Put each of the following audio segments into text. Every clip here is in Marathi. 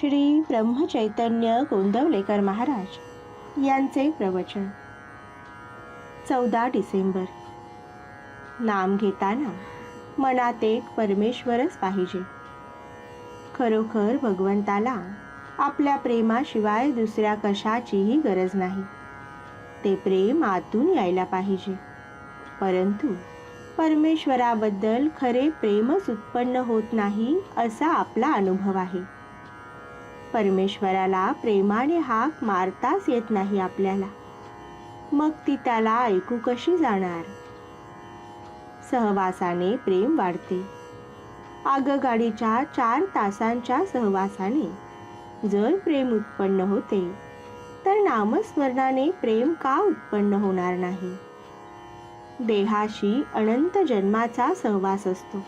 श्री ब्रह्मचैतन्य गोंदवलेकर महाराज यांचे प्रवचन. चौदा डिसेंबर. नाम घेताना मनात एक परमेश्वरच पाहिजे. खरोखर भगवंताला आपल्या प्रेमाशिवाय दुसऱ्या कशाचीही गरज नाही. ते प्रेम आतून यायला पाहिजे. परंतु परमेश्वराबद्दल खरे प्रेमच उत्पन्न होत नाही असा आपला अनुभव आहे. परमेश्वराला प्रेमाने हाक मारताच येत नाही आपल्याला. मग ती त्याला ऐकू कशी जाणार? सहवासाने प्रेम वाढते. आगगाडीच्या चार तासांच्या सहवासाने जर प्रेम उत्पन्न होते तर नामस्मरणाने प्रेम का उत्पन्न होणार नाही? देहाशी अनंत जन्माचा सहवास असतो.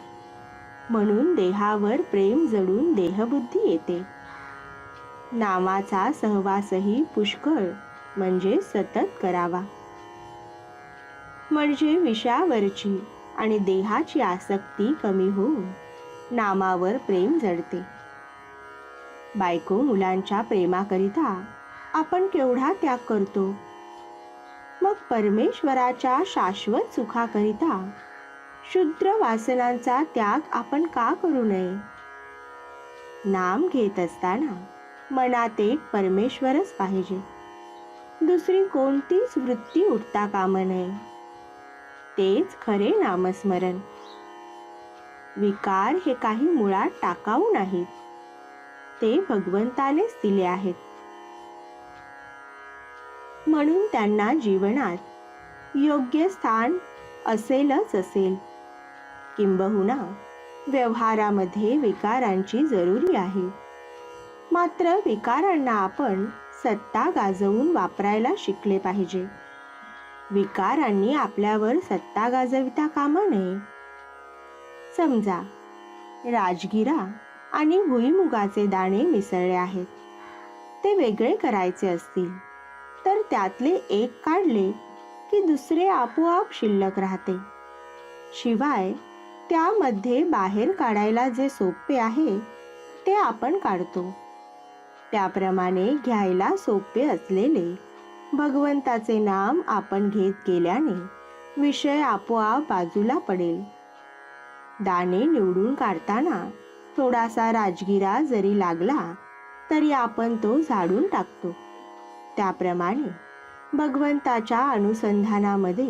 म्हणून देहावर प्रेम जडून देहबुद्धी येते. नामाचा सहवासही पुष्कळ म्हणजे सतत करावा. म्हणजे विषयावरची आणि देहाची आसक्ती कमी होऊन नामावर प्रेम जडते. बायको मुलांच्या प्रेमाकरिता आपण केवढा त्याग करतो? मग परमेश्वराच्या शाश्वत सुखाकरिता शुद्र वासनांचा त्याग आपण का करू नये? नाम घेत असताना मनात एक परमेश्वरच पाहिजे. दुसरी कोणतीच वृत्ती उठता कामा नये. तेच खरे नामस्मरण. विकार हे काही मुळात टाकाऊ नाहीत. ते भगवंतानेच दिले आहेत. म्हणून त्यांना जीवनात योग्य स्थान असेलच असेल. किंबहुना व्यवहारामध्ये विकारांची जरुरी आहे. मात्र विकारांना आपण सत्ता गाजवून वापरायला शिकले पाहिजे. विकारांनी आपल्यावर सत्ता गाजविता कामा नये. समजा राजगिरा आणि भुईमुगाचे दाणे मिसळले आहेत. ते वेगळे करायचे असतील तर त्यातले एक काढले की दुसरे आपोआप शिल्लक राहते. शिवाय त्यामध्ये बाहेर काढायला जे सोपे आहे ते आपण काढतो. त्याप्रमाणे घ्यायला सोपे असलेले. भगवंताचे नाम आपण घेत गेल्याने विषय आपोआप बाजूला पडेल. दाणे निवडून काढताना थोडासा राजगिरा जरी लागला तरी आपण तो झाडून टाकतो. त्याप्रमाणे भगवंताच्या अनुसंधानामध्ये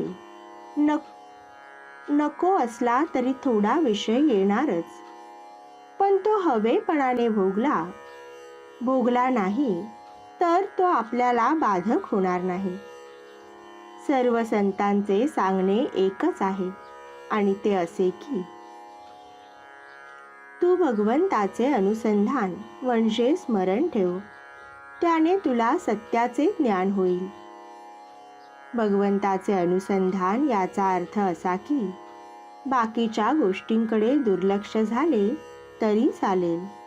नक नको असला तरी थोडा विषय येणारच. पण तो हवेपणाने भोगला भोगला नाही तर तो आपल्याला बाधक होणार नाही. सर्व संतांचे सांगणे एकच आहे आणि ते असे की तू भगवंताचे अनुसंधान म्हणजे स्मरण ठेव. त्याने तुला सत्याचे ज्ञान होईल. भगवंताचे अनुसंधान याचा अर्थ असा की बाकीच्या गोष्टींकडे दुर्लक्ष झाले तरी चालेल.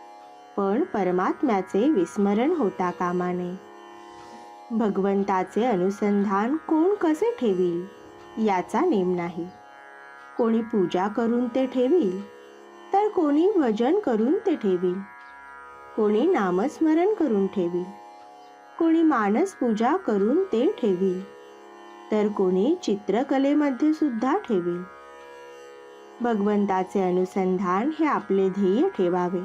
पण परमात्म्याचे विस्मरण होता कामा नये भगवंताचे अनुसंधान कोण कसे ठेवील याचा नेम नाही. कोणी पूजा करून ते ठेवील तर कोणी भजन करून ते ठेवील. कोणी नामस्मरण करून ठेवील कोणी मानस पूजा करून ते ठेवील तर कोणी चित्रकलेमध्ये सुद्धा ठेवील. भगवंताचे अनुसंधान हे आपले ध्येय ठेवावे.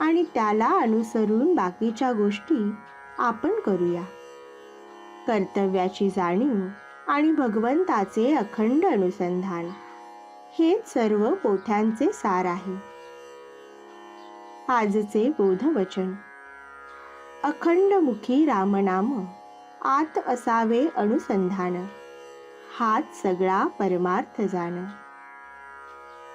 आणि त्याला अनुसरून बाकीच्या गोष्टी आपण करूया. कर्तव्याची जाणीव आणि भगवंताचे अखंड अनुसंधान हेच सर्व पोथ्यांचे सार आहे. आजचे बोधवचन. अखंडमुखी रामनाम आत असावे अनुसंधान हात सगळा परमार्थ जाण.